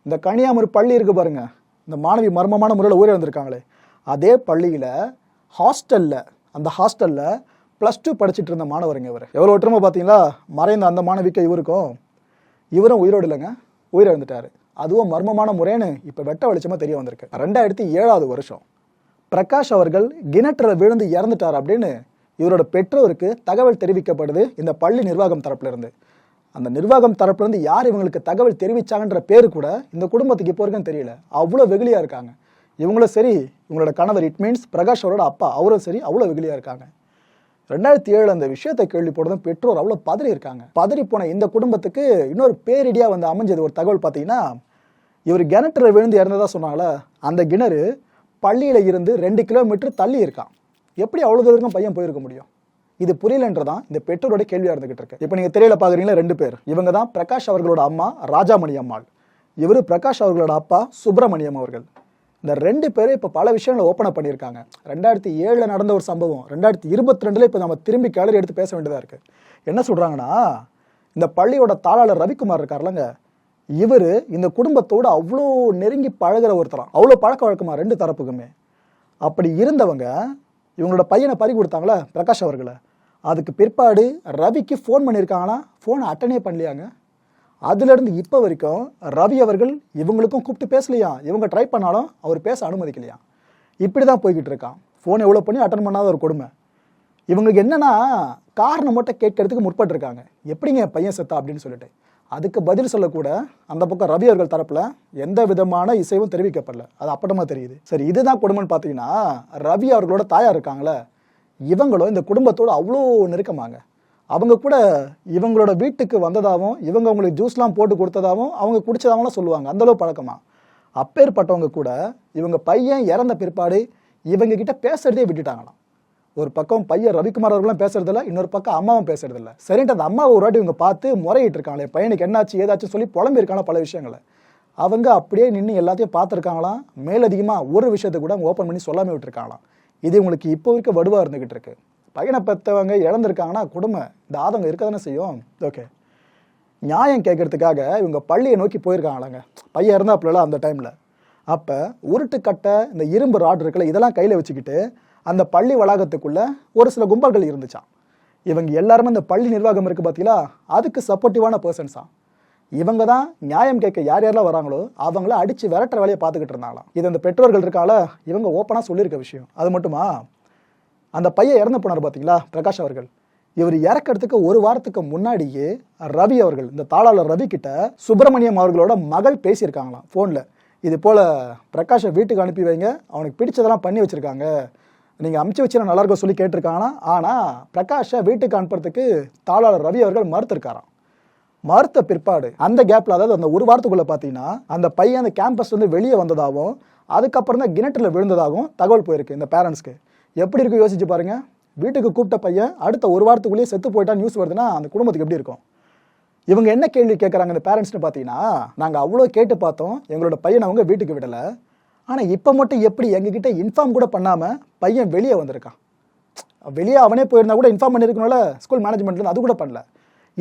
இந்த கனியாமூர் பள்ளி இருக்கு பாருங்க. இந்த மாணவி மர்மமான முறையில் உயிரிழந்திருக்காங்களே. அதே பள்ளியில் ஹாஸ்டலில் அந்த ஹாஸ்டலில் ப்ளஸ் டூ படிச்சுட்டு இருந்த மாணவருங்க இவர். எவ்வளோ ஒற்றுமை பார்த்தீங்களா? மறைந்த அந்த மாணவிக்கு இவருக்கும் இவரும் உயிரோடு இல்லைங்க. உயிரிழந்துட்டாரு. அதுவும் மர்மமான முறைன்னு இப்போ வெட்ட வெளிச்சமாக தெரிய வந்திருக்கு. ரெண்டாயிரத்தி ஏழாவது வருஷம். பிரகாஷ் அவர்கள் கிணற்றில் விழுந்து இறந்துட்டார் அப்படின்னு இவரோட பெற்றோருக்கு தகவல் தெரிவிக்கப்படுது இந்த பள்ளி நிர்வாகம் தரப்பிலிருந்து. அந்த நிர்வாகம் தரப்புலேருந்து யார் இவங்களுக்கு தகவல் தெரிவிச்சாங்கன்ற பேர் கூட இந்த குடும்பத்துக்கு இப்போ வரைக்கும் தெரியல. அவ்வளோ வெகுளியாக இருக்காங்க. இவங்களும் சரி இவங்களோட கணவர் இட் மீன்ஸ் பிரகாஷ் அவரோட அப்பா அவரும் சரி அவ்வளோ வெகுளியாக இருக்காங்க. ரெண்டாயிரத்தி ஏழு அந்த விஷயத்தை கேள்விப்பட்டதும் பெற்றோர் அவ்வளோ பதறி இருக்காங்க. பதறி போன இந்த குடும்பத்துக்கு இன்னொரு பேரிடியாக வந்து அமைஞ்சது ஒரு தகவல் பார்த்தீங்கன்னா இவர் கிணற்றில் விழுந்து இறந்ததாக சொன்னாங்களே? அந்த கிணறு பள்ளியில் இருந்து ரெண்டு கிலோமீட்டர் தள்ளி இருக்கான். எப்படி அவ்வளோ தூரம் பையன் போயிருக்க முடியும்? இது புரியலன்றதான் இந்த பெற்றோரோட கேள்வியாக இருந்துகிட்டு இருக்கு. இப்போ நீங்கள் திரையில பார்க்குறீங்களா ரெண்டு பேர்? இவங்க தான் பிரகாஷ் அவர்களோட அம்மா ராஜாமணி அம்மாள். இவர் பிரகாஷ் அவர்களோட அப்பா சுப்பிரமணியம் அவர்கள். இந்த ரெண்டு பேரும் இப்போ பல விஷயங்களை ஓப்பன் பண்ணியிருக்காங்க. ரெண்டாயிரத்தி ஏழில் நடந்த ஒரு சம்பவம் ரெண்டாயிரத்தி இருபத்தி ரெண்டில் இப்போ நம்ம திரும்பி கேலரி எடுத்து பேச வேண்டியதாக இருக்குது என்ன சொல்கிறாங்கன்னா இந்த பள்ளியோட தாளாளர் ரவிக்குமார் இருக்கார்லங்க இவர் இந்த குடும்பத்தோடு அவ்வளோ நெருங்கி பழகுற ஒருத்தராம் அவ்வளோ பழக்க வழக்கமாக ரெண்டு தரப்புக்குமே? அப்படி இருந்தவங்க இவங்களோட பையனை பறி கொடுத்தாங்களே பிரகாஷ் அவர்களை? அதுக்கு பிற்பாடு ரவிக்கு ஃபோன் பண்ணியிருக்காங்கன்னா ஃபோனை அட்டனே பண்ணலையாங்க? அதுலேருந்து இப்போ வரைக்கும் ரவி அவர்கள் இவங்களுக்கும் கூப்பிட்டு பேசலையா? இவங்க ட்ரை பண்ணாலும் அவர் பேச அனுமதிக்கலையா? இப்படி தான் போய்கிட்டு இருக்கான். ஃபோன் எவ்வளோ பண்ணி அட்டன் பண்ணாத ஒரு கொடுமை. இவங்களுக்கு என்னன்னா காரணம் மட்டும் கேட்கறதுக்கு முற்பட்டிருக்காங்க. எப்படிங்க பையன் செத்தா அப்படின்னு சொல்லிட்டு. அதுக்கு பதில் சொல்லக்கூட அந்த பக்கம் ரவி அவர்கள் தரப்புல எந்த விதமான இசைவும் தெரிவிக்கப்படல. அது அப்பட்டமாக தெரியுது. சரி இதுதான் குடும்பம்னு பார்த்தீங்கன்னா ரவி அவர்களோட தாயார் இருக்காங்களே இவங்களும் இந்த குடும்பத்தோடு அவ்வளோ நெருக்கமாங்க. அவங்க கூட இவங்களோட வீட்டுக்கு வந்ததாகவும் இவங்க அவங்களுக்கு ஜூஸ்லாம் போட்டு கொடுத்ததாகவும் அவங்க குடிச்சதாகலாம் சொல்லுவாங்க. அந்தளவு பழக்கமாக பழக்கமா. அப்பேற்பட்டவங்க கூட இவங்க பையன் இறந்த பிற்பாடு இவங்க கிட்ட பேசுறதே விட்டுட்டாங்களாம். ஒரு பக்கம் பையன் ரவிக்குமார் அவர்களும் பேசுறதில்ல இன்னொரு பக்கம் அம்மாவும் பேசுறதில்ல. சரின்ட்டு அந்த அம்மாவை ஒரு வாட்டி இவங்க பார்த்து முறையிட்டு இருக்காங்களே பையனுக்கு என்னாச்சு ஏதாச்சும் சொல்லி புலம்பிருக்காங்க பல விஷயங்களை. அவங்க அப்படியே நின்று எல்லாத்தையும் பார்த்துருக்காங்களாம். மேலதிகமாக ஒரு விஷயத்தை கூட ஓப்பன் பண்ணி சொல்லாமல் விட்டுருக்காங்களாம். இது உங்களுக்கு இப்போ வரைக்கும் வடுவாக இருந்துகிட்டு இருக்கு. பையனை பெற்றவங்க இழந்திருக்காங்கன்னா குடும்பம் இந்த ஆதங்கம் இருக்க தானே செய்யும்? ஓகே. நியாயம் கேட்கறதுக்காக இவங்க பள்ளியை நோக்கி போயிருக்காங்களாங்க. பையன் இருந்தாப்புல அந்த டைமில் அப்போ உருட்டுக்கட்டை இந்த இரும்பு ராட் இருக்குல்ல இதெல்லாம் கையில் வச்சுக்கிட்டு அந்த பள்ளி வளாகத்துக்குள்ள ஒரு சில கும்பல்கள் இருந்துச்சாம். இவங்க எல்லாருமே இந்த பள்ளி நிர்வாகம் இருக்குது பார்த்தீங்களா அதுக்கு சப்போர்ட்டிவான பர்சன்ஸாம் இவங்க தான் நியாயம் கேட்க யார் யாரெல்லாம் வராங்களோ அவங்கள அடித்து விரட்டுற வேலையை பார்த்துக்கிட்டு இருந்தாங்களாம். இது அந்த பெற்றோர்கள் இருக்கால இவங்க ஓப்பனாக சொல்லியிருக்க விஷயம். அது மட்டுமா? அந்த பையன் இறந்து போனார் பார்த்தீங்களா பிரகாஷ் அவர்கள். இவர் இறக்கறதுக்கு ஒரு வாரத்துக்கு முன்னாடியே ரவி அவர்கள் இந்த தாளாளர் ரவி கிட்ட சுப்பிரமணியம் அவர்களோட மகள் பேசியிருக்காங்களாம் ஃபோனில் இது போல் பிரகாஷை வீட்டுக்கு அனுப்பி வைங்க அவனுக்கு பிடிச்சதெல்லாம் பண்ணி வச்சுருக்காங்க. நீங்கள் அமுச்சு வச்சு நல்லா இருக்க சொல்லி கேட்டிருக்கானா ஆனால் பிரகாஷை வீட்டுக்கு அனுப்புறதுக்கு தாளாளர் ரவி அவர்கள் மறுத்திருக்காராம். மறுத்த பிற்பாடு அந்த கேப்பில் அதாவது அந்த ஒரு வாரத்துக்குள்ளே பார்த்தீங்கன்னா அந்த பையன் அந்த கேம்பஸ் வந்து வெளியே வந்ததாகவும் அதுக்கப்புறம் தான் கிணற்றில் விழுந்ததாகவும் தகவல் போயிருக்கு இந்த பேரண்ட்ஸ்க்கு எப்படி இருக்கு யோசிச்சு பாருங்க. வீட்டுக்கு கூப்பிட்ட பையன் அடுத்த ஒரு வாரத்துக்குள்ளேயே செத்து போயிட்டா நியூஸ் வருதுன்னா அந்த குடும்பத்துக்கு எப்படி இருக்கும்? இவங்க என்ன கேள்வி கேட்குறாங்க இந்த பேரண்ட்ஸ்னு பார்த்தீங்கன்னா நாங்கள் அவ்வளோ கேட்டு பார்த்தோம் எங்களோட பையனை அவங்க வீட்டுக்கு விடலை. ஆனால் இப்போ மட்டும் எப்படி எங்ககிட்ட இன்ஃபார்ம் கூட பண்ணாமல் பையன் வெளியே வந்திருக்கான். வெளியே அவனே போயிருந்தா கூட இன்ஃபார்ம் பண்ணியிருக்கனால ஸ்கூல் மேனேஜ்மெண்ட்லேருந்து அது கூட பண்ணல.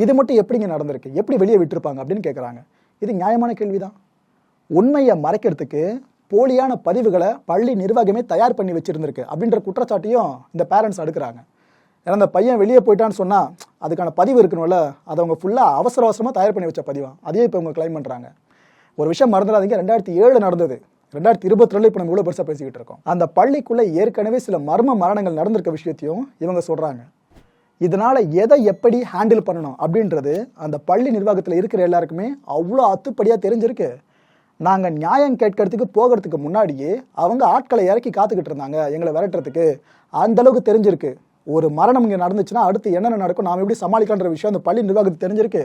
இது மட்டும் எப்படிங்க நடந்திருக்கு? எப்படி வெளியே விட்டுருப்பாங்க அப்படின்னு கேட்குறாங்க இது நியாயமான கேள்விதான். உண்மையை மறைக்கிறதுக்கு போலியான பதிவுகளை பள்ளி நிர்வாகமே தயார் பண்ணி வச்சுருந்துருக்கு அப்படின்ற குற்றச்சாட்டையும் இந்த பேரண்ட்ஸ் அடுக்கிறாங்க. ஏன்னா அந்த பையன் வெளியே போயிட்டான்னு சொன்னால் அதுக்கான பதிவு இருக்கணும்ல அதை அவங்க ஃபுல்லாக அவசர அவசரமாக தயார் பண்ணி வச்ச பதிவான் அதையே இப்போ இவங்க கிளைம் பண்ணுறாங்க ஒரு விஷயம் மறந்துடாதீங்க. ரெண்டாயிரத்தி ஏழு நடந்தது. ரெண்டாயிரத்தி இருபத்தி ரெண்டு இப்போ நம்ம இவ்வளோ பெருசாக பேசிக்கிட்டு இருக்கோம். அந்த பள்ளிக்குள்ளே ஏற்கனவே சில மர்ம மரணங்கள் நடந்திருக்க விஷயத்தையும் இவங்க சொல்கிறாங்க இதனால் எதை எப்படி ஹேண்டில் பண்ணணும் அப்படின்றது அந்த பள்ளி நிர்வாகத்தில் இருக்கிற எல்லாருக்குமே அவ்வளோ அத்துப்படியாக தெரிஞ்சிருக்கு. நாங்கள் நியாயம் கேட்கறதுக்கு போகிறதுக்கு முன்னாடியே அவங்க ஆட்களை இறக்கி காத்துக்கிட்டு இருந்தாங்க எங்களை விரட்டுறதுக்கு. அந்த அளவுக்கு தெரிஞ்சிருக்கு. ஒரு மரணம் இங்கே நடந்துச்சுன்னா அடுத்து என்னென்ன நடக்கும் நாம் எப்படி சமாளிக்கலான்ற விஷயம் அந்த பள்ளி நிர்வாகத்துக்கு தெரிஞ்சிருக்கு.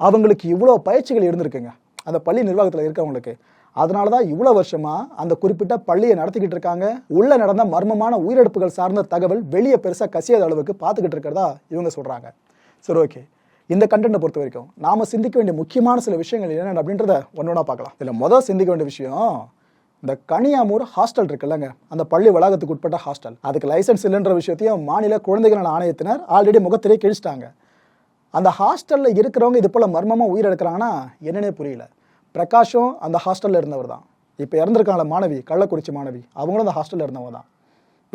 அவங்களுக்கு இவ்வளோ பயிற்சிகள் இருந்திருக்குங்க. அந்த பள்ளி நிர்வாகத்தில் இருக்கவங்களுக்கு. அதனால தான் இவ்வளோ வருஷமா அந்த குறிப்பிட்ட பள்ளியை நடத்திக்கிட்டு இருக்காங்க. உள்ள நடந்த மர்மமான உயிரிழப்புகள் சார்ந்த தகவல் வெளியே பெருசாக கசியாத அளவுக்கு பார்த்துக்கிட்டு இருக்கிறதா இவங்க சொல்கிறாங்க சரி ஓகே இந்த கண்டென்ட்டை பொறுத்த வரைக்கும் நாம சிந்திக்க வேண்டிய முக்கியமான சில விஷயங்கள் என்னென்ன அப்படின்றத ஒன்றா பார்க்கலாம். இதில் முதல் சிந்திக்க வேண்டிய விஷயம் இந்த கனியாமூர் ஹாஸ்டல் இருக்குல்லங்க. அந்த பள்ளி வளாகத்துக்கு உட்பட்ட ஹாஸ்டல் அதுக்கு லைசன்ஸ் இல்லைன்ற விஷயத்தையும் மாநில குழந்தைகள் நல ஆணையத்தினர் ஆல்ரெடி முகத்திலே கிழிச்சிட்டாங்க. அந்த ஹாஸ்டலில் இருக்கிறவங்க இது போல் மர்மமாக உயிரிழக்கிறாங்கன்னா என்னன்னே புரியல. பிரகாஷும் அந்த ஹாஸ்டலில் இருந்தவர் தான். இப்போ இறந்துருக்காங்கள மாணவி கள்ளக்குறிச்சி மாணவி அவங்களும் அந்த ஹாஸ்டலில் இருந்தவங்க தான்.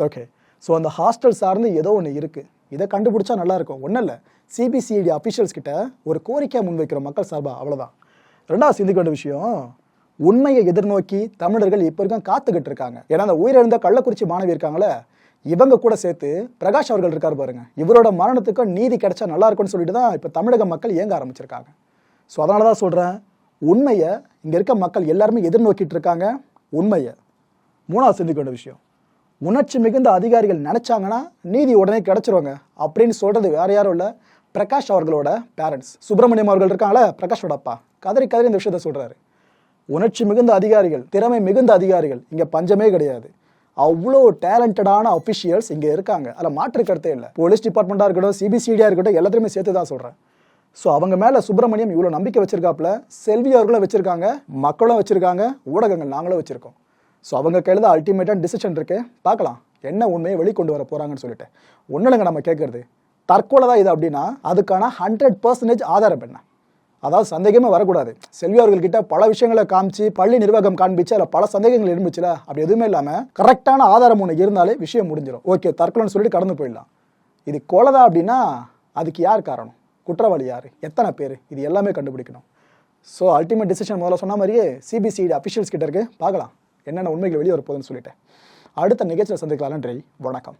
ஓகே ஸோ அந்த ஹாஸ்டல் சார்ந்து ஏதோ ஒன்று இருக்குது இதை கண்டுபிடிச்சா நல்லாயிருக்கும் ஒன்றும் இல்லை. சிபிசிஐடி அஃபிஷியல்ஸ் கிட்ட ஒரு கோரிக்கை முன்வைக்கிற மக்கள் சார்பாக அவ்வளோதான் ரெண்டாவது சிந்திக்க வேண்டிய விஷயம் உண்மையை எதிர்நோக்கி தமிழர்கள் இப்போ இருக்கும் காத்துக்கிட்டு இருக்காங்க. ஏன்னா அந்த உயிரிழந்த கள்ளக்குறிச்சி மாணவி இருக்காங்களே இவங்க கூட சேர்த்து பிரகாஷ் அவர்கள் இருக்கார் பாருங்க. இவரோட மரணத்துக்கும் நீதி கிடைச்சா நல்லா இருக்கும்னு சொல்லிட்டு தான் இப்போ தமிழக மக்கள் இயங்க ஆரம்பிச்சிருக்காங்க. ஸோ அதனால தான் சொல்கிறேன் உண்மையை இங்கே இருக்க மக்கள் எல்லாருமே எதிர்நோக்கிட்டு இருக்காங்க. உண்மையை. மூணாவது சிந்திக்க வேண்டிய விஷயம். உணர்ச்சி மிகுந்த அதிகாரிகள் நினைச்சாங்கன்னா நீதி உடனே கிடச்சிருவாங்க. அப்படின்னு சொல்கிறது வேற யாரும் இல்லை. பிரகாஷ் அவர்களோட பேரண்ட்ஸ் சுப்பிரமணியம் அவர்கள் இருக்காங்களே பிரகாஷோட அப்பா. கதறி கதறி இந்த விஷயத்த சொல்கிறாரு உணர்ச்சி மிகுந்த அதிகாரிகள் திறமை மிகுந்த அதிகாரிகள் இங்கே பஞ்சமே கிடையாது. அவ்வளோ டேலண்டடான அஃபிஷியல்ஸ் இங்கே இருக்காங்க. அதில் மாற்று கருத்தே இல்லை. போலீஸ் டிபார்ட்மெண்ட்டாக இருக்கட்டும் சிபிசிடியாக இருக்கட்டும் எல்லாத்தையுமே சேர்த்து தான் சொல்கிறேன் ஸோ அவங்க மேலே சுப்பிரமணியம் இவ்வளோ நம்பிக்கை வச்சிருக்காப்புல செல்வி அவர்களும் வச்சுருக்காங்க மக்களும் வச்சுருக்காங்க ஊடகங்கள் நாங்களும் வச்சுருக்கோம். ஸோ அவங்க கையில் தான் அல்டிமேட்டாக டிசிஷன் இருக்குது பார்க்கலாம் என்ன உண்மையை வெளிக்கொண்டு வர போகிறாங்கன்னு சொல்லிட்டு. ஒன்றும் இல்லைங்க நம்ம கேட்கறது தற்கொலை தான் இது அப்படின்னா அதுக்கான ஹண்ட்ரட் பர்சன்டேஜ் ஆதாரம் என்ன? அதாவது சந்தேகமே வரக்கூடாது. செல்வி அவர்கள்கிட்ட பல விஷயங்களை காமிச்சு பள்ளி நிர்வாகம் காண்பிச்சு அதில் பல சந்தேகங்கள் இருந்துச்சுல அப்படி எதுவுமே இல்லாமல் கரெக்டான ஆதாரம் ஒன்று இருந்தாலே விஷயம் முடிஞ்சிடும் ஓகே தற்கொலைன்னு சொல்லிட்டு கடந்து போயிடலாம். இது கொலைதான் அப்படின்னா அதுக்கு யார் காரணம்? குற்றவாளி யார் எத்தனை பேர்? இது எல்லாமே கண்டுபிடிக்கணும். ஸோ அல்டிமேட் டிசிஷன் முதல்ல சொன்ன மாதிரியே சிபிசிஐடி அஃபிஷியல்ஸ் கிட்ட இருக்கு. பார்க்கலாம். என்னென்ன உண்மைகள் வெளியே வரப்போகுதுன்னு சொல்லிட்டேன் அடுத்த நிகழ்ச்சியில் சந்திக்கலாம் நன்றி வணக்கம்.